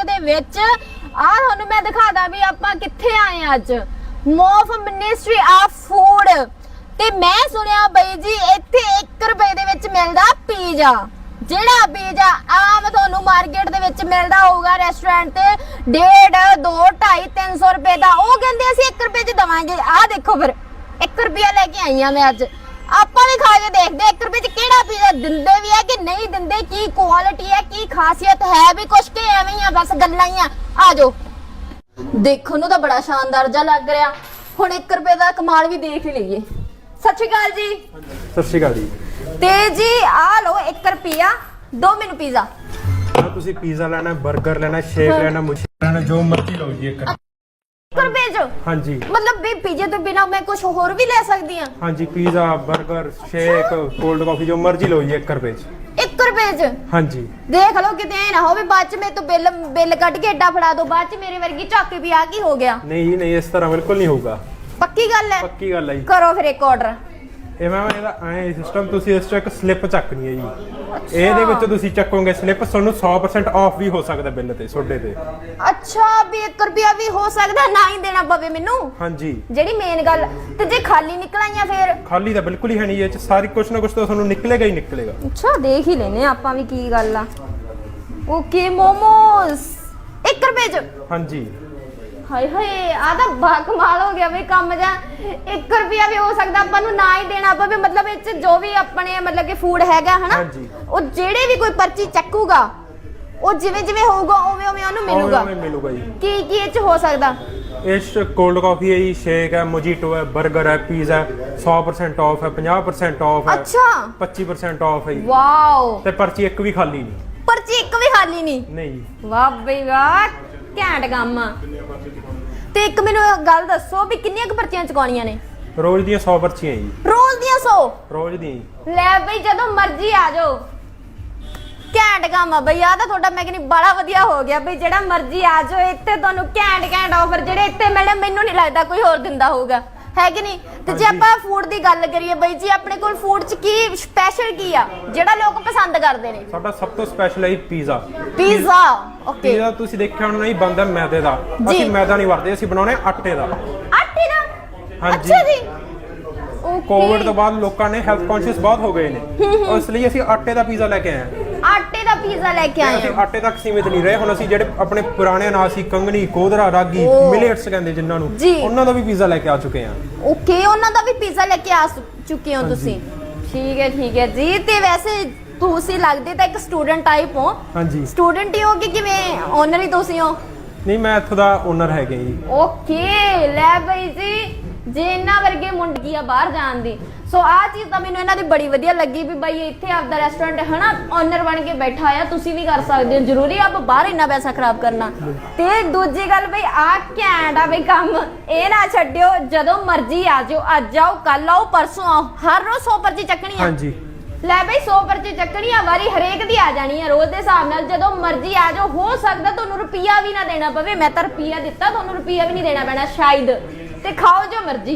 Vlog ਦੇ ਵਿੱਚ। ਆ ਤੁਹਾਨੂੰ ਮੈਂ ਦਿਖਾਦਾ ਵੀ ਆਪਾਂ ਕਿੱਥੇ ਆਏ ਆ ਅੱਜ। ਮੋਫ ਮਿਨਿਸਟਰੀ ਆਫ ਫੂਡ ਤੇ ਮੈਂ ਸੁਣਿਆ ਬਈ ਜੀ, ਇੱਥੇ 1 ਰੁਪਏ ਦੇ ਵਿੱਚ ਮਿਲਦਾ ਪੀਜ਼ਾ ਜਿਹੜਾ ਪੀਜ਼ਾ ਆਮ ਤੁਹਾਨੂੰ ਮਾਰਕੀਟ ਦੇ ਵਿੱਚ ਮਿਲਦਾ ਹੋਊਗਾ ਰੈਸਟੋਰੈਂਟ ਤੇ। 1.5 2 2.5 300 ਰੁਪਏ ਦਾ। ਉਹ ਕਹਿੰਦੇ ਅਸੀਂ 1 ਰੁਪਏ ਚ ਦਵਾਂਗੇ। ਆਹ ਦੇਖੋ ਫਿਰ 1 ਰੁਪਿਆ ਲੈ ਕੇ ਆਈ ਆ ਮੈਂ ਅੱਜ। ਵੀ ਖਾ ਕੇ ਦੇਖਦੇ 1 ਰੁਪਏ ਚ ਕਿਹੜਾ ਪੀਜ਼ਾ ਦਿੰਦੇ ਵੀ ਹੈ ਕਿ ਨਹੀਂ ਦਿੰਦੇ? ਕੀ ਕੁਆਲਿਟੀ ਹੈ ਕੀ ਖਾਸੀਅਤ ਹੈ ਵੀ ਕੁਛ ਕਿ ਐਵੇਂ ਹੀ ਆ ਬਸ ਗੱਲਾਂ ਹੀ ਆ। ਆ ਜਾਓ। ਦੇਖਣ ਨੂੰ ਤਾਂ ਬੜਾ ਸ਼ਾਨਦਾਰ ਜਿਹਾ ਲੱਗ ਰਿਹਾ। ਹੁਣ 1 ਰੁਪਏ ਦਾ ਕਮਾਲ ਵੀ ਦੇਖ ਹੀ ਲਈਏ। ਸਤਿ ਸ਼੍ਰੀ ਅਕਾਲ ਜੀ। ਸਤਿ ਸ਼੍ਰੀ ਅਕਾਲ ਜੀ। ਤੇ ਜੀ ਆ ਲਓ 1 ਰੁਪਿਆ ਦੋ ਮੈਨੂੰ ਪੀਜ਼ਾ। ਤੁਸੀਂ ਪੀਜ਼ਾ ਲੈਣਾ 버ਗਰ ਲੈਣਾ ਸ਼ੇਕ ਲੈਣਾ ਮੁਛੇ ਲੈਣਾ ਜੋ ਮਰਜ਼ੀ ਲਓ ਜੀ ਇੱਕ। 1 ਰੁਪਏ ਚ ਹਾਂਜੀ। ਮਤਲਬ ਵੀ ਪੀਜ਼ੇ ਤੋਂ ਬਿਨਾ ਮੈਂ ਕੁਝ ਹੋਰ ਵੀ ਲੈ ਸਕਦੀ ਆ ਹਾਂਜੀ ਪੀਜ਼ਾ 버ਗਰ ਸ਼ੇਕ ਕੋਲਡ ਕਾਫੀ ਜੋ ਮਰਜ਼ੀ ਲਓ ਜੀ 1 ਰੁਪਏ ਚ। 1 ਰੁਪਏ ਚ? ਹਾਂਜੀ। ਦੇਖ ਲਓ ਕਿਤੇ ਐ ਨਾ ਹੋਵੇ ਬਾਅਦ ਚ ਮੇਰੇ ਤੋਂ ਬਿੱਲ ਬਿੱਲ ਕੱਢ ਕੇ ਐਡਾ ਫੜਾ ਦੋ ਬਾਅਦ ਚ ਮੇਰੇ ਵਰਗੀ ਝਾਕੇ ਵੀ ਆ ਕੀ ਹੋ ਗਿਆ? ਨਹੀਂ ਨਹੀਂ ਇਸ ਤਰ੍ਹਾਂ ਬਿਲਕੁਲ ਨਹੀਂ ਹੋਊਗਾ। ਪੱਕੀ ਗੱਲ ਹੈ? ਪੱਕੀ ਗੱਲ ਹੈ ਜੀ। ਕਰੋ ਫਿਰ ਇੱਕ ਆਰਡਰ ਇਹ ਮੈਂ ਇਹਦਾ ਐ ਸਿਸਟਮ ਤੁਸੀਂ ਇਸ ਚ ਇੱਕ ਸਲਿੱਪ ਚੱਕਣੀ ਹੈ ਜੀ। ਇਹਦੇ ਵਿੱਚ ਤੁਸੀਂ ਚੱਕੋਗੇ ਸਲਿੱਪ ਤੁਹਾਨੂੰ 100% ਆਫ ਵੀ ਹੋ ਸਕਦਾ ਬਿੱਲ ਤੇ ਤੁਹਾਡੇ ਤੇ। ਅੱਛਾ ਵੀ 1 ਰੁਪਿਆ ਵੀ ਹੋ ਸਕਦਾ ਨਾ ਹੀ ਦੇਣਾ ਪਵੇ ਮੈਨੂੰ? ਹਾਂਜੀ। ਜਿਹੜੀ ਮੇਨ ਗੱਲ ਤੇ ਜੇ ਖਾਲੀ ਨਿਕਲ ਆਈਆਂ ਫਿਰ? ਖਾਲੀ ਤਾਂ ਬਿਲਕੁਲ ਹੀ ਹੈ ਨਹੀਂ ਇਹ ਚ ਸਾਰੀ ਕੁਛ ਨਾ ਕੁਛ ਤਾਂ ਤੁਹਾਨੂੰ ਨਿਕਲੇਗਾ ਹੀ ਨਿਕਲੇਗਾ। ਅੱਛਾ ਦੇਖ ਹੀ ਲੈਨੇ ਆਪਾਂ ਵੀ ਕੀ ਗੱਲ ਆ। ਓਕੇ ਮੋਮੋਸ। 1 ਰੁਪਏ ਚ। ਹਾਂਜੀ। ਹਾਏ ਹਾਏ ਆ ਤਾਂ ਬਾ ਕਮਾਲ ਹੋ ਗਿਆ ਬਈ ਕੰਮ ਜਾਂ 1 ਰੁਪਿਆ ਵੀ ਹੋ ਸਕਦਾ ਆਪਾਂ ਨੂੰ ਨਾ ਹੀ ਦੇਣਾ ਪਵੇ ਮਤਲਬ ਇਹ ਚ ਜੋ ਵੀ ਆਪਣੇ ਮਤਲਬ ਕਿ ਫੂਡ ਹੈਗਾ ਹਨਾ? ਹਾਂਜੀ। ਉਹ ਜਿਹੜੇ ਵੀ ਕੋਈ ਪਰਚੀ ਚੱਕੂਗਾ ਉਹ ਜਿਵੇਂ ਜਿਵੇਂ ਹੋਊਗਾ ਉਵੇਂ ਉਵੇਂ ਉਹਨੂੰ ਮਿਲੂਗਾ। ਉਵੇਂ ਮਿਲੂਗਾ ਜੀ। ਕੀ ਕੀ ਇਹ ਚ ਹੋ ਸਕਦਾ? ਇਸ ਕੋਲਡ ਕਾਫੀ ਹੈ ਜੀ ਸ਼ੇਕ ਹੈ ਮੋਜੀਟੋ ਹੈ 버ਗਰ ਹੈ ਪੀਜ਼ਾ ਹੈ 100% ਆਫ ਹੈ 50% ਆਫ ਹੈ ਅੱਛਾ। 25% ਆਫ ਹੈ ਜੀ। ਵਾਓ ਤੇ ਪਰਚੀ ਇੱਕ ਵੀ ਖਾਲੀ ਨਹੀਂ। ਪਰਚੀ ਇੱਕ ਵੀ ਖਾਲੀ ਨਹੀਂ? ਨਹੀਂ ਜੀ। ਵਾਹ ਬਈ ਵਾਹ ਘੈਂਟ ਕੰਮ ਆ। ਤੇ ਇੱਕ ਮੈਨੂੰ ਇਹ ਗੱਲ ਦੱਸੋ ਵੀ ਕਿੰਨੀਆਂ ਕੁ ਪਰਚੀਆਂ ਚੁਕਾਉਣੀਆਂ ਨੇ? ਰੋਜ਼ ਦੀਆਂ 100 ਪਰਚੀਆਂ ਜੀ। ਰੋਜ਼ ਦੀਆਂ 100 ਰੋਜ਼ ਦੀਆਂ ਜੀ। ਲੈ ਬਈ ਜਦੋਂ ਮਰਜ਼ੀ ਆ ਜਾਓ। ਘੈਂਟ ਕੰਮ ਆ ਬਈ ਆ ਤਾਂ ਤੁਹਾਡਾ ਮੈਂ ਕਹਿੰਦੀ ਬੜਾ ਵਧੀਆ ਹੋ ਗਿਆ ਬਈ ਜਿਹੜਾ ਮਰਜ਼ੀ ਆ ਜਾਓ ਇੱਥੇ ਤੁਹਾਨੂੰ ਘੈਂਟ ਘੈਂਟ ਆਫਰ ਜਿਹੜੇ ਇੱਥੇ ਮਿਲਣੇ ਮੈਨੂੰ ਨਹੀਂ ਲੱਗਦਾ ਕੋਈ ਹੋਰ ਦਿੰਦਾ ਹੋਊਗਾ। ਹੈ ਕਿ ਨਹੀਂ? ਤੇ ਜੇ। ਆਪਾਂ ਫੂਡ ਦੀ ਗੱਲ ਕਰੀਏ ਬਈ ਜੀ ਆਪਣੇ ਕੋਲ ਫੂਡ 'ਚ ਕੀ ਸਪੈਸ਼ਲ ਕੀ ਆ? ਜਿਹੜਾ ਲੋਕ ਪਸੰਦ ਕਰਦੇ ਨੇ। ਸਾਡਾ ਸਭ ਤੋਂ ਸਪੈਸ਼ਲ ਹੈ ਪੀਜ਼ਾ ਪੀਜ਼ਾ ਓਕੇ ਪੀਜ਼ਾ ਤੁਸੀਂ ਦੇਖਿਆ ਹੋਣਾ ਨਹੀਂ ਬੰਦਾ ਮੈਦੇ ਦਾ। ਜੀ। ਅਸੀਂ ਮੈਦਾ ਨਹੀਂ ਵਰਤਦੇ ਅਸੀਂ ਬਣਾਉਣੇ ਆਟੇ ਦਾ। ਆਟੇ ਦਾ? ਹਾਂਜੀ। ਅੱਛਾ ਜੀ। ਓਕੇ ਕੋਵਿਡ ਤੋਂ ਬਾਅਦ ਲੋਕਾਂ ਨੇ ਹੈਲਥ ਕੌਨਸ਼ੀਅਸ ਬਹੁਤ ਹੋ ਗਏ ਨੇ। ਇਸ ਲਈ ਅਸੀਂ ਆਟੇ ਦਾ ਪੀਜ਼ਾ ਲੈ ਕੇ ਆਏ ਹਾਂ। ਆਟੇ ਦਾ ਪੀਜ਼ਾ ਲੈ ਕੇ ਆਏ ਅਸੀਂ ਹੋ। ਆਟੇ ਤੱਕ ਸੀਮਿਤ ਨਹੀਂ ਰਹੇ। ਹੁਣ ਅਸੀਂ ਜਿਹੜੇ ਆਪਣੇ ਪੁਰਾਣੇ ਅਨਾਜ ਸੀ ਕੰਗਣੀ ਕੋਦਰਾ ਰਾਗੀ ਓ। ਮਿਲੇਟਸ ਕਹਿੰਦੇ ਜਿਨ੍ਹਾਂ ਨੂੰ ਜੀ। ਉਹਨਾਂ ਦਾ ਵੀ ਪੀਜ਼ਾ ਲੈ ਕੇ ਆ ਚੁੱਕੇ ਹਾਂ। ਓਕੇ ਉਹਨਾਂ ਦਾ ਵੀ ਪੀਜ਼ਾ ਲੈ ਕੇ ਆ ਸ- ਚੁੱਕੇ ਹੋ ਤੁਸੀਂ। ਠੀਕ ਹੈ ਠੀਕ ਹੈ ਜੀ। ਤੇ ਵੈਸੇ ਤੁਸੀਂ ਲੱਗਦੇ ਤਾਂ ਇੱਕ ਸਟੂਡੈਂਟ ਟਾਈਪ ਹੋ। ਹਾਂਜੀ। ਸਟੂਡੈਂਟ ਹੀ ਹੋ ਕਿ ਕਿਵੇਂ? ਓਨਰ ਹੀ ਤੁਸੀਂ ਹੋ? ਨਹੀਂ ਮੈਂ ਇੱਥੋਂ ਦਾ ਓਨਰ ਹੈਗੇ ਜੀ। ਓਕੇ ਲੈ ਬਈ ਜੀ। ਜੇ ਇਹਨਾਂ ਵਰਗੇ ਮੁੰਡਗੀ ਆ ਬਾਹਰ ਜਾਣ ਦੀ? ਸੋ ਆਹ ਚੀਜ਼ ਤਾਂ ਮੈਨੂੰ ਇਹਨਾਂ ਦੀ ਬੜੀ ਵਧੀਆ ਲੱਗੀ ਵੀ ਬਈ ਇੱਥੇ ਆਪਦਾ ਰੈਸਟੋਰੈਂਟ ਹੈ ਨਾ ਓਨਰ ਬਣ ਕੇ ਬੈਠਾ ਆ ਤੁਸੀਂ ਵੀ ਕਰ ਸਕਦੇ ਹੋ। ਜ਼ਰੂਰੀ ਆ ਆਪਾਂ ਬਾਹਰ ਇੰਨਾ ਪੈਸਾ ਖਰਾਬ ਕਰਨਾ। ਤੇ ਦੂਜੀ ਗੱਲ ਬਈ ਆ ਘੈਂਟ ਆ ਬਈ ਕੰਮ। ਇਹ ਨਾ ਛੱਡਿਓ ਜਦੋਂ ਮਰਜ਼ੀ ਆ ਜਾਓ ਅੱਜ ਆਓ ਕੱਲ ਆਓ ਪਰਸੋਂ ਆਓ। ਹਰ ਰੋਜ਼ 100 ਪਰਚੀ ਚੱਕਣੀ ਆ। ਹਾਂਜੀ। ਲੈ ਬਈ 100 ਪਰਚੀ ਚੱਕਣੀ ਆ ਵਾਰੀ ਹਰੇਕ ਦੀ ਆ ਜਾਣੀ ਆ ਰੋਜ਼ ਦੇ ਹਿਸਾਬ ਨਾਲ। ਜਦੋਂ ਮਰਜ਼ੀ ਆ ਜਾਓ ਹੋ ਸਕਦਾ ਤੁਹਾਨੂੰ ਰੁਪਈਆ ਵੀ ਨਾ ਦੇਣਾ ਪਵੇ। ਮੈਂ ਤਾਂ ਰੁਪਈਆ ਦਿੱਤਾ ਤੁਹਾਨੂੰ ਰੁਪਈਆ ਵੀ ਨਹੀਂ ਦੇਣਾ ਪੈਣਾ ਸ਼ਾਇਦ। ਤੇ ਖਾਓ ਜੋ ਮਰਜ਼ੀ।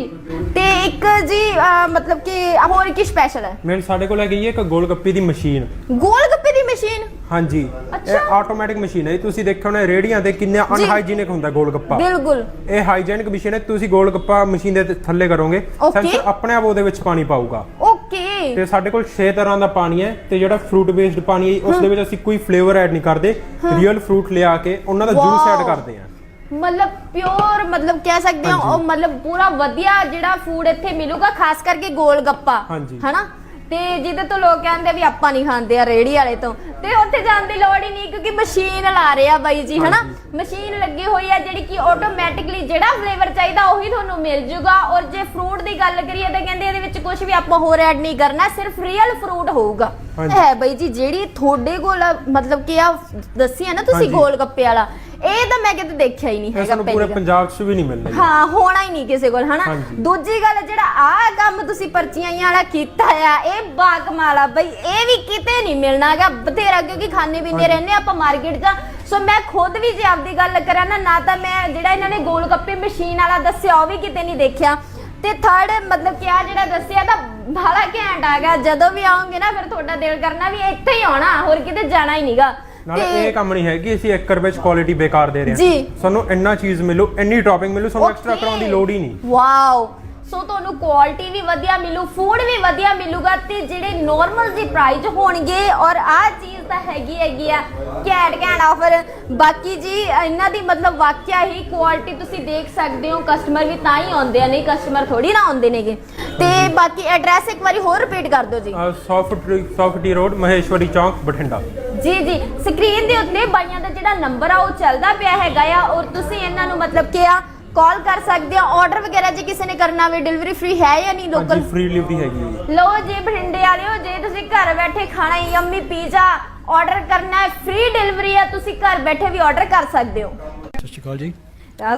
ਤੇ ਇੱਕ ਜੀ ਅਹ, ਮਤਲਬ ਕਿ ਹੋਰ ਕੀ ਸਪੈਸ਼ਲ ਹੈ? ਮੇਰੇ ਸਾਡੇ ਕੋਲ ਹੈਗੀ ਜੀ ਇੱਕ ਗੋਲ ਗੱਪੇ ਦੀ ਮਸ਼ੀਨ। ਗੋਲ ਗੱਪੇ ਦੀ ਮਸ਼ੀਨ? ਹਾਂਜੀ। ਅੱਛਾ। ਇਹ ਆਟੋਮੈਟਿਕ ਮਸ਼ੀਨ ਹੈ ਜੀ। ਤੁਸੀਂ ਦੇਖਿਆ ਹੋਣਾ ਰੇੜੀਆਂ ਤੇ ਕਿੰਨਾ ਜੀ। ਅਨਹਾਈਜੀਨਿਕ ਹੁੰਦਾ ਗੋਲ ਗੱਪਾ ਬਿਲਕੁਲ। ਇਹ ਹਾਈਜੀਨਿਕ ਮਸ਼ੀਨ ਹੈ ਤੁਸੀਂ ਗੋਲ ਗੱਪਾ ਮਸ਼ੀਨ ਦੇ ਥੱਲੇ ਕਰੋਗੇ Okay. ਸੈਂਸਰ ਆਪਣੇ ਆਪ ਉਹਦੇ ਵਿੱਚ ਪਾਣੀ ਪਾਊਗਾ। ਓਕੇ ਤੇ ਸਾਡੇ ਕੋਲ 6 ਤਰ੍ਹਾਂ ਦਾ ਪਾਣੀ ਹੈ ਤੇ ਜਿਹੜਾ ਫਰੂਟ ਬੇਸਡ ਪਾਣੀ ਹੈ ਉਸ ਦੇ ਵਿੱਚ ਅਸੀਂ ਕੋਈ ਫਲੇਵਰ ਐਡ ਨਹੀਂ ਕਰਦੇ। ਰੀਅਲ ਫਰੂਟ ਲਿਆ ਕੇ ਉਹਨਾਂ ਦਾ ਜੂਸ Wow. ਐਡ ਕਰਦੇ ਹਾਂ। ਮਤਲਬ ਪਿਓਰ ਮਤਲਬ ਕਹਿ ਸਕਦੇ ਹਾਂ ਉਹ। ਮਤਲਬ ਪੂਰਾ ਵਧੀਆ ਜਿਹੜਾ ਫੂਡ ਇੱਥੇ ਮਿਲੂਗਾ ਖਾਸ ਕਰਕੇ ਗੋਲ ਗੱਪਾ ਹਾਂਜੀ। ਹਨਾ ਤੇ ਜਿਹਦੇ ਤੋਂ ਲੋਕ ਕਹਿੰਦੇ ਵੀ ਆਪਾਂ ਨਹੀਂ ਖਾਂਦੇ ਆ ਰੇੜੀ ਵਾਲੇ ਤੋਂ ਤੇ ਉੱਥੇ ਜਾਣ ਦੀ ਲੋੜ ਹੀ ਨਹੀਂ ਕਿਉਂਕਿ ਮਸ਼ੀਨ ਲਾ ਰਹੇ ਆ ਬਾਈ ਜੀ ਹਨਾ ਹਾਂਜੀ। ਮਸ਼ੀਨ ਲੱਗੀ ਹੋਈ ਆ ਜਿਹੜੀ ਕਿ ਆਟੋਮੈਟਿਕਲੀ ਜਿਹੜਾ ਫਲੇਵਰ ਚਾਹੀਦਾ ਉਹੀ ਤੁਹਾਨੂੰ ਮਿਲ ਜੂਗਾ ਔਰ ਜੇ ਫਰੂਟ ਦੀ ਗੱਲ ਕਰੀਏ ਤਾਂ ਕਹਿੰਦੇ ਇਹਦੇ ਵਿੱਚ ਕੁਝ ਵੀ ਆਪਾਂ ਹੋਰ ਐਡ ਨਹੀਂ ਕਰਨਾ ਸਿਰਫ ਰੀਅਲ ਫਰੂਟ ਹੋਊਗਾ ਹਾਂਜੀ। ਹੈ ਬਾਈ ਜੀ ਜਿਹੜੀ ਤੁਹਾਡੇ ਕੋਲ ਆ, ਮਤਲਬ ਕਿ ਆ ਦੱਸੀ ਆ ਨਾ ਤੁਸੀਂ ਹਾਂਜੀ। ਗੋਲ ਗੱਪੇ ਵਾਲਾ ਇਹ ਤਾਂ ਮੈਂ ਕਿਤੇ ਦੇਖਿਆ ਹੀ ਨਹੀਂ ਇਹ ਹੈਗਾ ਸਾਨੂੰ ਪੂਰੇ ਪਹਿਲੀ ਗੱਲ। ਪੰਜਾਬ 'ਚ ਵੀ ਨਹੀਂ ਮਿਲਣਾ ਜੀ ਹਾਂ ਹੋਣਾ ਹੀ ਨਹੀਂ ਕਿਸੇ ਕੋਲ ਹਨਾ ਹਾਂਜੀ। ਦੂਜੀ ਗੱਲ ਜਿਹੜਾ ਆਹ ਕੰਮ ਤੁਸੀਂ ਪਰਚੀਆਂ ਵਾਲਾ ਕੀਤਾ ਆ ਇਹ ਬਾਕਮਾਲ ਆ ਬਈ ਇਹ ਵੀ ਕਿਤੇ ਨਹੀਂ ਮਿਲਣਾਗਾ ਬਥੇਰਾ ਕਿਉਂਕਿ ਖਾਣੇ ਪੀਂਦੇ ਹਾਂਜੀ। ਰਹਿੰਦੇ ਆਪਾਂ ਮਾਰਕੀਟ 'ਚ ਸੋ ਮੈਂ ਖੁਦ ਵੀ ਜੇ ਆਪਦੀ ਗੱਲ ਕਰਾਂ ਨਾ ਨਾ ਤਾਂ ਮੈਂ ਜਿਹੜਾ ਇਹਨਾਂ ਨੇ ਗੋਲ ਗੱਪੇ ਮਸ਼ੀਨ ਵਾਲਾ ਦੱਸਿਆ ਉਹ ਵੀ ਕਿਤੇ ਨਹੀਂ ਦੇਖਿਆ ਤੇ ਥਰਡ ਮਤਲਬ ਕਿ ਆ ਜਿਹੜਾ ਦੱਸਿਆ ਤਾਂ ਬਾਲਾ ਘੈਂਟ ਆ ਗਿਆ ਜਦੋਂ ਵੀ ਆਉਂਗੇ ਨਾ ਫਿਰ ਤੁਹਾਡਾ ਦਿਲ ਕਰਨਾ ਵੀ ਇੱਥੇ ਹੀ ਆਉਣਾ ਹੋਰ ਕਿਤੇ ਜਾਣਾ ਹੀ ਨਹੀਂਗਾ ਨਾਲੇ ਇਹ ਕੰਮ ਨਹੀਂ ਹੈ ਕਿ ਅਸੀਂ 1 ਰੁਪਏ ਚ ਕੁਆਲਿਟੀ ਬੇਕਾਰ ਦੇ ਰਹੇ ਹਾਂ ਜੀ। ਸਾਨੂੰ ਇੰਨਾ ਚੀਜ਼ ਮਿਲੂ ਇੰਨੀ ਟੌਪਿੰਗ ਮਿਲੂ ਸਾਨੂੰ ਐਕਸਟਰਾ. ਕਰਾਉਣ ਦੀ ਲੋੜ ਹੀ ਨਹੀਂ ਵਾਓ ਸੋ ਤੁਹਾਨੂੰ ਕੁਆਲਿਟੀ ਵੀ ਵਧੀਆ ਮਿਲੂ ਫੂਡ ਵੀ ਵਧੀਆ ਮਿਲੂਗਾ ਤੇ ਜਿਹੜੇ ਨਾਰਮਲ ਜੀ ਪ੍ਰਾਈਸ ਹੋਣਗੇ ਔਰ ਆਹ ਚੀਜ਼ ਤਾਂ ਹੈਗੀ ਹੈਗੀ ਆ ਘੈਂਟ ਘੈਂਟ ਆਫਰ ਬਾਕੀ ਜੀ ਇਹਨਾਂ ਦੀ ਮਤਲਬ ਵਾਕਿਆ ਹੀ ਕੁਆਲਿਟੀ ਤੁਸੀਂ ਦੇਖ ਸਕਦੇ ਹੋ ਕਸਟਮਰ ਵੀ ਤਾਂ ਹੀ ਆਉਂਦੇ ਆ ਨਹੀਂ ਕਸਟਮਰ ਥੋੜੀ ਨਾ ਆਉਂਦੇ ਨੇਗੇ। ਤੇ ਬਾਕੀ ਐਡਰੈਸ ਇੱਕ ਵਾਰੀ ਹੋਰ ਰਿਪੀਟ ਕਰ ਦਿਓ ਜੀ। ਸੌਫਟ ਸੌਫਟੀ ਰੋਡ ਮਹੇਸ਼ਵਰੀ ਚੌਂਕ ਬਠਿੰਡਾ। ਜੀ ਜੀ ਸਕਰੀਨ ਦੇ ਉੱਤੇ ਬਾਈਆਂ ਦਾ ਜਿਹੜਾ ਨੰਬਰ ਆ ਉਹ ਚੱਲਦਾ ਪਿਆ ਹੈਗਾ ਆ ਔਰ ਤੁਸੀਂ ਇਹਨਾਂ ਨੂੰ ਮਤਲਬ ਕਿ ਆ ਕਾਲ ਕਰ ਸਕਦੇ ਆ ਆਰਡਰ ਵਗੈਰਾ ਜੇ ਕਿਸੇ ਨੇ ਕਰਨਾ ਹੋਵੇ ਡਿਲੀਵਰੀ ਫ੍ਰੀ ਹੈ ਜਾਂ ਨਹੀਂ ਹਾਂਜੀ ਲੋਕਲ ਫ੍ਰੀ ਡਿਲੀਵਰੀ ਹੈਗੀ ਹੈ ਜੀ। ਲੋ ਜੀ ਬਠਿੰਡੇ ਵਾਲਿਓ ਜੇ ਤੁਸੀਂ ਘਰ ਬੈਠੇ ਖਾਣਾ ਯੰਮੀ ਪੀਜ਼ਾ ਆਰਡਰ ਕਰਨਾ ਹੈ ਫ੍ਰੀ ਡਿਲੀਵਰੀ ਆ ਤੁਸੀਂ ਘਰ ਬੈਠੇ ਵੀ ਆਰਡਰ ਕਰ ਸਕਦੇ ਹੋ। ਸਤਿ ਸ਼੍ਰੀ ਅਕਾਲ ਜੀ।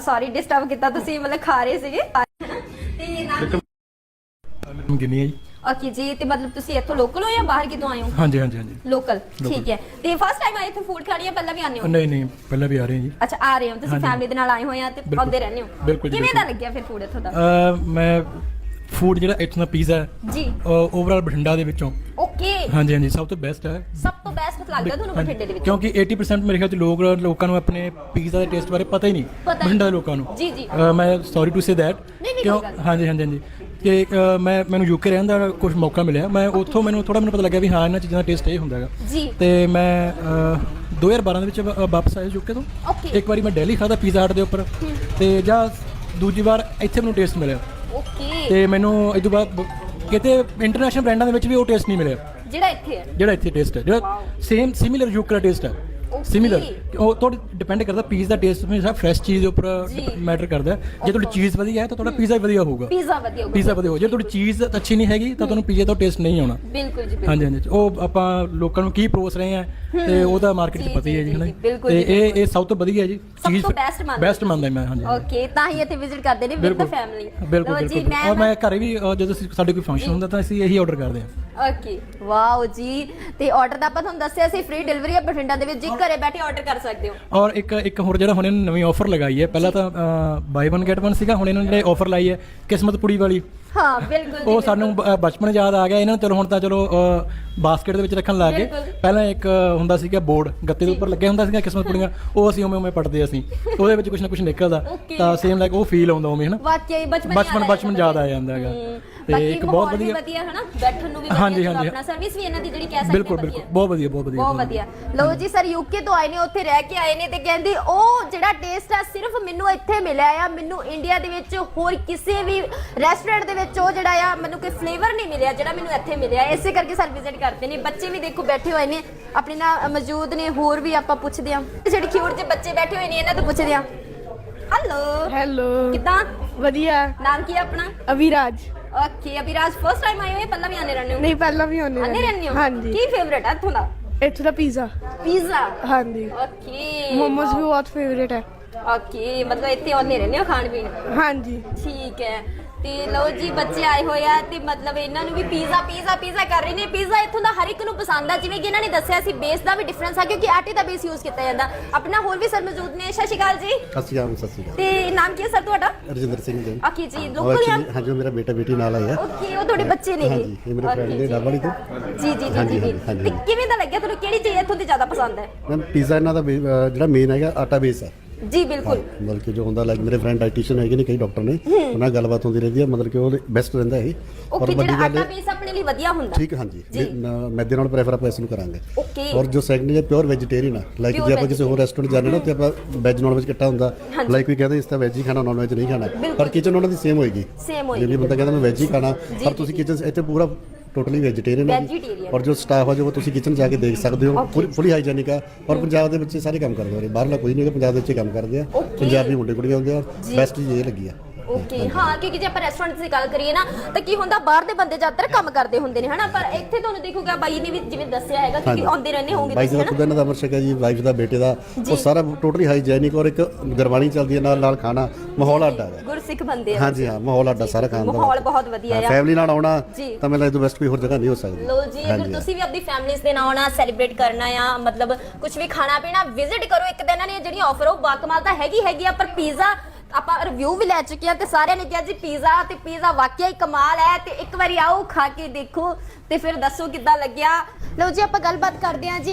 ਸੌਰੀ ਡਿਸਟਰਬ ਕੀਤਾ ਤੁਸੀਂ ਮਤਲਬ ਖਾ ਰਹੇ ਸੀਗੇ। ਤੇ ਨਾਲ ਮੈਨੂੰ ਗਿਨੀ ਹੈ ਜੀ? ਓਕੇ ਜੀ ਤੇ ਮਤਲਬ ਤੁਸੀਂ ਇੱਥੋਂ ਲੋਕਲ ਹੋ ਜਾਂ ਬਾਹਰ ਕਿਤੋਂ ਆਏ ਹੋ? ਹਾਂਜੀ ਹਾਂਜੀ ਹਾਂਜੀ। ਲੋਕਲ ਠੀਕ ਹੈ। ਤੇ ਫਸਟ ਟਾਈਮ ਆਏ ਇੱਥੇ ਫੂਡ ਖਾਣੀ ਹੈ ਪਹਿਲਾਂ ਵੀ ਆਨੇ ਹੋ? ਨਹੀਂ ਨਹੀਂ ਪਹਿਲਾਂ ਵੀ ਆ ਰਹੇ ਹਾਂ ਜੀ। ਅੱਛਾ ਆ ਰਹੇ ਹੋ। ਤੁਸੀਂ। ਫੈਮਿਲੀ ਦੇ ਨਾਲ ਆਏ ਹੋਏ ਆ ਤੇ। ਆਉਂਦੇ ਰਹਿੰਦੇ ਹੋ। ਬਿਲਕੁਲ ਜੀ, ਕਿਵੇਂ ਦਾ। ਲੱਗਿਆ ਫਿਰ ਫੂਡ ਇੱਥੋਂ ਦਾ? ਮੈਂ ਫੂਡ ਜਿਹੜਾ ਇੱਥੋਂ ਦਾ ਪੀਜ਼ਾ ਹੈ ਜੀ। ਓਵਰਆਲ ਬਠਿੰਡਾ ਦੇ ਵਿੱਚੋਂ। ਓਕੇ ਹਾਂਜੀ ਹਾਂਜੀ ਸਭ ਤੋਂ ਬੈਸਟ ਹੈ। ਸਭ ਤੋਂ ਬੈਸਟ ਲੱਗਦਾ ਤੁਹਾਨੂੰ ਬਠਿੰਡੇ ਦੇ ਵਿੱਚ? ਕਿਉਂਕਿ 80% ਮੇਰੇ ਖਿਆਲ ਚ ਲੋਕ ਲੋਕਾਂ ਨੂੰ ਆਪਣੇ ਪੀਜ਼ਾ ਦੇ ਟੇਸਟ ਬਾਰੇ ਪਤਾ ਹੀ ਨਹੀਂ। ਬਠਿੰਡਾ ਦੇ। ਲੋਕਾਂ ਨੂੰ। ਜੀ, ਜੀ। ਮੈਂ ਸੌਰੀ ਟੂ ਸੇ ਗੱਲ ਨਹੀਂ। ਹਾਂਜੀ ਹਾਂਜੀ ਹਾਂਜੀ। ਕਿ ਮੈਂ ਮੈਨੂੰ ਯੂਕੇ ਰਹਿਣ ਦਾ ਕੁਝ ਮੌਕਾ ਮਿਲਿਆ। ਮੈਂ ਉੱਥੋਂ ਮੈਨੂੰ ਥੋੜਾ ਮੈਨੂੰ ਪਤਾ ਲੱਗਿਆ ਵੀ ਹਾਂ ਇਹਨਾਂ ਚੀਜ਼ਾਂ ਦਾ ਟੇਸਟ ਇਹ ਹੁੰਦਾ ਹੈਗਾ। ਜੀ। ਤੇ ਮੈਂ ਅਹ, 2012 ਦੇ ਵਿੱਚ ਵਾ- ਵਾਪਸ ਆਇਆ ਯੂਕੇ ਤੋਂ. ਇੱਕ ਵਾਰੀ ਮੈਂ ਦਿੱਲੀ ਖਾਦਾ ਪੀਜ਼ਾ ਹਟ ਦੇ ਉੱਪਰ। ਤੇ ਜਾਂ ਦੂਜੀ ਵਾਰ ਇੱਥੇ ਮੈਨੂੰ ਟੇਸਟ ਮਿਲਿਆ। ਓਕੇ ਤੇ ਮੈਨੂੰ ਇਹ ਤੋਂ ਬਾਅਦ ਬ- ਕਿਤੇ ਇੰਟਰਨੈਸ਼ਨਲ ਬ੍ਰਾਂਡਾਂ ਦੇ ਵਿੱਚ ਵੀ ਉਹ ਟੇਸਟ ਨਹੀਂ ਮਿਲਿਆ। ਜਿਹੜਾ ਇੱਥੇ ਹੈ। ਜਿਹੜਾ ਇੱਥੇ ਟੇਸਟ ਹੈ। ਜਿਹੜਾ ਸੇਮ ਸਿਮਿਲਰ ਯੂਕੇ ਦਾ ਟੇਸਟ ਹੈ. ਸਿਮਿਲਰ ਉਹ ਤੁਹਾਡੀ ਡਿਪੈਂਡ ਕਰਦਾ ਪੀਸ ਦਾ ਟੇਸਟ ਹਮੇਸ਼ਾ ਫਰੈਸ਼ ਚੀਜ਼ ਦੇ ਉੱਪਰ। ਮੈਟਰ ਕਰਦਾ ਹੈ। ਜੇ ਤੁਹਾਡੀ ਚੀਜ਼ ਵਧੀਆ ਹੈ ਤਾਂ ਤੁਹਾਡਾ ਪੀਜ਼ਾ ਵਧੀਆ ਹੋਊਗਾ। ਪੀਜ਼ਾ ਵਧੀਆ ਹੋਊਗਾ ਪੀਜ਼ਾ ਵਧੀਆ ਹੋਊਗਾ। ਜੇ ਤੁਹਾਡੀ ਚੀਜ਼ ਅੱਛੀ ਨਹੀਂ ਹੈਗੀ ਤਾਂ ਤੁਹਾਨੂੰ ਪੀਜ਼ਾ ਦਾ ਟੇਸਟ ਨਹੀਂ ਆਉਣਾ। ਬਿਲਕੁਲ ਜੀ ਬਿਲਕੁਲ। ਹਾਂਜੀ ਹਾਂਜੀ। ਉਹ ਆਪਾਂ ਲੋਕਾਂ ਨੂੰ ਕੀ ਪਰੋਸ ਰਹੇ ਆ ਤੇ ਉਹਦਾ ਮਾਰਕੀਟ 'ਚ ਪਤਾ ਹੀ ਹੈ ਜੀ, ਹਨਾ। ਤੇ ਇਹ ਇਹ ਸਭ ਤੋਂ ਵਧੀਆ ਜੀ ਬੈਸਟ ਮੰਨਦਾ ਮੈਂ ਹਾਂਜੀ। ਓਕੇ ਤਾਂ ਹੀ ਇੱਥੇ ਵਿਜ਼ਿਟ ਕਰਦੇ ਨੇ ਵਿਦ ਫੈਮਿਲੀ ਬਿਲਕੁਲ। ਜੀ ਬਿਲਕੁਲ ਮੈਂ ਔਰ ਮੈਂ ਘਰੇ ਵੀ ਜਦੋਂ ਸਾਡੇ ਕੋਈ ਫੰਕਸ਼ਨ ਹੁੰਦਾ ਤਾਂ ਅਸੀਂ ਇਹੀ ਆਰਡਰ ਕਰਦੇ ਹਾਂ। ਓਕੇ ਵਾਓ ਜੀ। ਤੇ ਆਰਡਰ ਦਾ ਆਪਾਂ ਤੁਹਾਨੂੰ ਦੱਸਿਆ ਸੀ ਫ੍ਰੀ ਡਿਲੀਵਰੀ ਹੈ ਬਠਿੰਡਾ ਦੇ ਵਿੱਚ। ਜੀ ਘਰੇ ਬੈਠੇ ਆਰਡਰ ਕਰ ਸਕਦੇ ਹੋ। ਔਰ ਇੱਕ ਇੱਕ ਹੋਰ ਜਿਹੜਾ ਹੁਣ ਇਹਨਾਂ ਨੇ ਨਵੀਂ ਆਫਰ ਲਗਾਈ ਹੈ, ਪਹਿਲਾਂ ਤਾਂ ਬਾਈ 1 ਗੈਟ 1 ਸੀਗਾ, ਹੁਣ ਇਹਨਾਂ ਨੇ ਜਿਹੜੇ ਆਫਰ ਲਾਈ ਹੈ ਕਿਸਮਤ ਪੁੜੀ ਵਾਲੀ। ਹਾਂ ਬਿਲਕੁਲ ਜੀ ਉਹ ਸਾਨੂੰ ਬ- ਬਚਪਨ ਯਾਦ ਆ ਗਿਆ ਇਹਨਾਂ ਨੂੰ। ਚਲੋ ਹੁਣ ਤਾਂ ਚਲੋ ਬਾਸਕਟ ਦੇ ਵਿੱਚ ਰੱਖਣ ਲੱਗ ਗਏ। ਬਿਲਕੁਲ। ਪਹਿਲਾਂ ਇੱਕ ਅ, ਹੁੰਦਾ ਸੀਗਾ ਬੋਰਡ ਗੱਤੇ ਦੇ ਉੱਪਰ ਲੱਗਿਆ ਹੁੰਦਾ ਸੀਗਾ ਕਿਸਮਤ ਪੁੜੀਆਂ ਉਹ ਅਸੀਂ ਉਵੇਂ ਉਵੇਂ ਪੜਦੇ ਅਸੀਂ। ਉਹਦੇ ਵਿੱਚ ਕੁਝ ਨਾ ਕੁਝ ਨਿਕਲਦਾ। Okay. ਤਾਂ ਸੇਮ ਲਾਈਕ ਉਹ ਫੀਲ ਆਉਂਦਾ ਉਵੇਂ ਹਨਾ? ਵਾਕਿਆ ਹੀ ਬਚਪਨ ਬਚਪਨ ਬਚਪਨ ਯਾਦ ਆ ਜਾਂਦਾ ਹੈਗਾ। ਤੇ ਇੱਕ ਬਹੁਤ ਵਧੀਆ ਵਧੀਆ ਹਨਾ? ਬੈਠਣ ਨੂੰ ਵੀ ਹਾਂਜੀ, ਵਧੀਆ ਹਾਂਜੀ। ਆਪਣਾ ਸਰਵਿਸ ਵੀ ਇਹਨਾਂ ਦੀ ਜਿਹੜੀ ਕਹਿ ਸਕਦੇ ਬਿਲਕੁਲ ਹਾਂ ਬਿਲਕੁਲ। ਬਹੁਤ ਵਧੀਆ ਬਹੁਤ ਵਧੀਆ। ਬਹੁਤ ਵਧੀਆ। ਲਓ ਜੀ ਸਰ ਯੂਕੇ ਤੋਂ ਆਏ ਨੇ ਉੱਥੇ ਰਹਿ ਕੇ ਆਏ ਨੇ ਤੇ ਕਹਿੰਦੇ ਉਹ ਜਿਹੜਾ ਟੇਸਟ ਆ ਸਿਰਫ ਮੈਨੂੰ ਇੱਥੇ ਮਿਲਿਆ ਆ। ਮੈਨੂੰ ਇੰਡੀਆ ਦੇ ਵਿੱਚ ਹੋਰ ਕਿਸੇ ਵੀ ਰੈਸਟੋਰੈਂਟ ਦੇ ਵਿੱਚ ਉਹ ਜਿਹੜਾ ਆ ਮੈਨੂੰ ਕੋਈ ਫਲੇਵਰ ਨਹੀਂ ਮਿਲਿਆ ਜਿਹੜਾ ਮੈਨੂੰ ਇੱਥੇ ਮਿਲਿਆ। ਇਸੇ ਕਰਕੇ ਸਰ ਵਿਜ਼ਿਟ ਕਰਦੇ ਨੇ। ਬੱਚੇ ਵੀ ਦੇਖੋ ਬੈਠੇ ਹੋਏ ਨੇ। ਆਪਣੇ ਨਾਲ ਮੌਜੂਦ ਨੇ ਹੋਰ ਵੀ ਆਪਾਂ ਪੁੱਛਦੇ ਆ ਜਿਹੜੇ ਕਿਊਟ ਜਿਹੇ ਬੱਚੇ ਬੈਠੇ ਹੋਏ ਨੇ ਇਹਨਾਂ ਤੋਂ ਪੁੱਛਦੇ ਆ ਹੈਲੋ ਹੈਲੋ ਕਿਦਾਂ? ਵਧੀਆ। ਨਾਮ ਕੀ ਹੈ ਆਪਣਾ? Aviraj. Okay Abhiraj first time ਆਏ ਹੋਏ ਪਹਿਲਾਂ ਵੀ ਆਨੇ ਰਹਿੰਦੇ ਹੋ? ਨਹੀਂ ਪਹਿਲਾਂ ਵੀ ਆਨੇ ਰਹਿੰਦੇ। ਹੋ? ਹਾਂਜੀ। ਕੀ ਫੇਵਰੇਟ ਹੈ ਇੱਥੋਂ ਦਾ? ਇੱਥੋਂ ਦਾ ਪੀਜ਼ਾ ਪੀਜ਼ਾ ਹਾਂਜੀ। ਓਕੇ ਮੋਮੋਸ ਵੀ ਬਹੁਤ ਫੇਵਰੇਟ ਹੈ। ਓਕੇ ਮਤਲਬ ਇੱਥੇ ਆਉਂਦੇ ਰਹਿੰਦੇ ਹੋ ਖਾਣ ਪੀਣ? ਹਾਂਜੀ। ਠੀਕ ਹੈ। ਤੇ ਲਓ ਜੀ ਬੱਚੇ ਆਏ ਹੋਏ ਆ ਤੇ ਮਤਲਬ ਇਹਨਾਂ ਨੂੰ ਵੀ ਪੀਜ਼ਾ ਪੀਜ਼ਾ ਪੀਜ਼ਾ ਕਰ ਰਹੇ ਨੇ। ਪੀਜ਼ਾ ਇੱਥੋਂ ਦਾ ਹਰ ਇੱਕ ਨੂੰ ਪਸੰਦ ਆ ਜਿਵੇਂ ਕਿ ਇਹਨਾਂ ਨੇ ਦੱਸਿਆ ਸੀ ਬੇਸ ਦਾ ਵੀ ਡਿਫਰੈਂਸ ਆ ਕਿਉਂਕਿ ਆਟੇ ਦਾ ਬੇਸ ਯੂਜ਼ ਕੀਤਾ ਜਾਂਦਾ। ਆਪਣਾ ਹੋਰ ਵੀ ਸਰ ਮੌਜੂਦ ਨੇ। ਸਤਿ ਸ਼੍ਰੀ ਅਕਾਲ ਜੀ। ਸਤਿ ਸ਼੍ਰੀ ਅਕਾਲ ਸਤਿ ਸ਼੍ਰੀ ਅਕਾਲ। ਤੇ ਨਾਮ ਕੀ ਹੈ ਸਰ ਤੁਹਾਡਾ? ਰਜਿੰਦਰ ਸਿੰਘ ਜੀ। ਓਕੇ ਜੀ ਲੋਕਲ ਆ? ਹਾਂਜੀ ਉਹ ਮੇਰਾ ਬੇਟਾ ਬੇਟੀ ਨਾਲ ਆਇਆ ਓਕੇ ਉਹ ਤੁਹਾਡੇ ਬੱਚੇ ਨੇ ਹਾਂਜੀ ਇਹ। ਮੇਰੇ ਫਰੈਂਡ ਨੇ ਡਾਬਾਲੀ ਤੋਂ। ਜੀ ਜੀ ਜੀ ਜੀ ਤੇ। ਕਿਵੇਂ ਦਾ ਲੱਗਿਆ ਤੁਹਾਨੂੰ? ਕਿਹੜੀ ਚੀਜ਼ ਇੱਥੋਂ ਦੀ ਜ਼ਿਆਦਾ ਪਸੰਦ ਹੈ? ਮੈਮ ਪੀਜ਼ਾ ਇਹਨਾਂ ਦਾ ਜਿਹੜਾ ਮੇਨ ਹੈਗਾ ਆਟਾ ਬੇਸ ਹੈ। ਜੀ ਬਿਲਕੁਲ। ਮਤਲਬ ਕਿ ਜੋ ਹੁੰਦਾ ਲਾਈਕ ਮੇਰੇ ਫਰੈਂਡ ਡਾਈਟੀਸ਼ੀਅਨ ਹੈਗੇ ਨੇ ਕਈ ਡਾਕਟਰ ਨੇ ਉਹਨਾਂ ਨਾਲ ਗੱਲਬਾਤ ਹੁੰਦੀ ਰਹਿੰਦੀ ਹੈ ਮਤਲਬ ਕਿ ਉਹ ਬੈਸਟ ਰਹਿੰਦਾ ਇਹ। ਓਕੇ ਜਿਹੜਾ ਆਟਾ ਹੈ ਬੇਸ ਆਪਣੇ ਲਈ ਵਧੀਆ ਹੁੰਦਾ। ਠੀਕ ਹਾਂਜੀ। ਜੀ। ਮੈਦੇ ਨਾਲ ਪ੍ਰੈਫਰ ਆਪਾਂ ਇਸ ਨੂੰ ਕਰਾਂਗੇ। ਓਕੇ। ਔਰ ਜੋ ਸੈਕੰਡ ਹੈ ਪਿਓਰ ਵੈਜੀਟੇਰੀਅਨ ਹੈ ਲਾਈਕ ਜੇ ਆਪਾਂ ਕਿਸੇ ਹੋਰ ਰੈਸਟੋਰੈਂਟ ਜਾਂਦੇ ਨਾ ਤੇ ਆਪਾਂ ਵੈਜ ਨੌਨ ਵੈਜ ਇਕੱਠਾ ਹੁੰਦਾ। ਲਾਈਕ ਕੋਈ ਕਹਿੰਦਾ ਇਸ ਤਾਂ ਵੈਜ ਹੀ ਖਾਣਾ ਨੌਨ ਵੈਜ ਨਹੀਂ ਖਾਣਾ। ਪਰ ਕਿਚਨ ਉਹਨਾਂ ਦੀ ਸੇਮ ਹੋਏਗੀ। ਸੇਮ ਜੇ ਹੋਈ ਵੀ ਬੰਦਾ ਕਹਿੰਦਾ ਮੈਂ ਵੈਜ ਹੀ ਖਾਣਾ ਜੀ, ਪਰ ਜੀ, ਤੁਸੀਂ ਜੀ। ਕਿਚਨ ਇੱਥੇ ਪੂਰਾ ਟੋਟਲੀ ਵੈਜੀਟੇਰੀਅਨ ਹੈ। ਔਰ ਜੋ ਸਟਾਫ ਹੈ ਜੋ ਤੁਸੀਂ ਕਿਚਨ ਜਾ ਕੇ ਦੇਖ ਸਕਦੇ ਹੋ ਫੁੱਲੀ ਹਾਈਜੈਨਿਕ ਆ। ਔਰ ਪੰਜਾਬ ਦੇ ਬੱਚੇ ਸਾਰੇ ਕੰਮ ਕਰਦੇ ਹੋ ਬਾਹਰਲਾ ਕੋਈ ਨਹੀਂ ਪੰਜਾਬ ਦੇ ਬੱਚੇ ਕੰਮ ਕਰਦੇ ਆ. ਪੰਜਾਬੀ ਮੁੰਡੇ ਕੁੜੀਆਂ ਹੁੰਦੇ ਆ। ਬੈਸਟ ਚੀਜ਼ ਇਹ ਲੱਗੀ ਆ। ਓਕੇ ਹਾਂ ਕਿਉਂਕਿ ਜੇ ਆਪਾਂ ਰੈਸਟੋਰੈਂਟ ਦੀ ਗੱਲ ਕਰੀਏ ਨਾ ਤਾਂ ਕੀ ਹੁੰਦਾ ਬਾਹਰ ਦੇ ਬੰਦੇ ਜ਼ਿਆਦਾਤਰ ਕੰਮ ਕਰਦੇ ਹੁੰਦੇ ਨੇ ਹਨਾ? ਪਰ ਇੱਥੇ ਤੁਹਾਨੂੰ ਦੇਖੋਗਾ ਬਾਈ ਨੇ ਵੀ ਜਿਵੇਂ ਦੱਸਿਆ ਹੈਗਾ ਕਿ ਆਉਂਦੇ ਰਹਿੰਦੇ ਹੋਣਗੇ ਤੁਸੀਂ ਦਾ ਖੁਦ ਇਹਨਾਂ ਦਾ ਅਮਰ ਹੈ ਜੀ ਵਾਈਫ ਦਾ ਬੇਟੇ ਦਾ। ਉਹ ਸਾਰਾ ਟੋਟਲੀ ਹਾਈਜੈਨਿਕ ਔਰ ਇੱਕ ਗਰਵਾਣੀ ਚੱਲਦੀ ਹੈ ਨਾਲ ਨਾਲ ਖਾਣਾ ਮਾਹੌਲ ਅੱਡਾ ਹੈ ਗੁਰਸਿੱਖ ਬੰਦੇ ਆ। ਹਾਂਜੀ ਹਾਂ ਮਾਹੌਲ ਅੱਡਾ ਸਾਰਾ ਖਾਣ ਦਾ ਮਾਹੌਲ ਬਹੁਤ ਵਧੀਆ ਆ। ਫੈਮਿਲੀ ਨਾਲ ਆਉਣਾ। ਤਾਂ ਮੈਨੂੰ ਲੱਗਦਾ ਬੈਸਟ ਕੋਈ ਹੋਰ ਜਗ੍ਹਾ ਨਹੀਂ ਹੋ ਸਕਦੀ। ਲੋ ਜੀ ਅਗਰ ਤੁਸੀਂ ਵੀ ਆਪਣੀ ਫੈਮਿਲੀਜ਼ ਦੇ ਨਾਲ ਆਉਣਾ ਸੈਲੀਬ੍ਰੇਟ ਕਰਨਾ ਆ ਮਤਲਬ ਕੁਝ ਵੀ ਖਾਣਾ ਪੀਣਾ ਵਿਜ਼ਿਟ ਕਰੋ ਇੱਕ ਦਿਨ ਨੇ ਜਿਹੜੀਆਂ ਆਫਰ ਉਹ ਬਾਕਮਾਲ ਤਾਂ ਹੈਗੀ ਹੈਗੀ ਆ ਪਰ ਪੀਜ਼ਾ ਆਪਾਂ ਰਿਵਿਊ ਵੀ ਲੈ ਚੁੱਕੇ ਆ ਤੇ ਸਾਰਿਆਂ ਨੇ ਕਿਹਾ ਜੀ ਪੀਜ਼ਾ ਤੇ ਪੀਜ਼ਾ ਵਾਕਿਆ ਹੀ ਕਮਾਲ ਹੈ ਤੇ ਇੱਕ ਵਾਰੀ ਆਓ ਖਾ ਕੇ ਦੇਖੋ ਤੇ ਫਿਰ ਦੱਸੋ ਕਿੱਦਾਂ ਲੱਗਿਆ। ਲਓ ਜੀ, ਆਪਾਂ ਗੱਲਬਾਤ ਕਰਦੇ ਹਾਂ ਜੀ।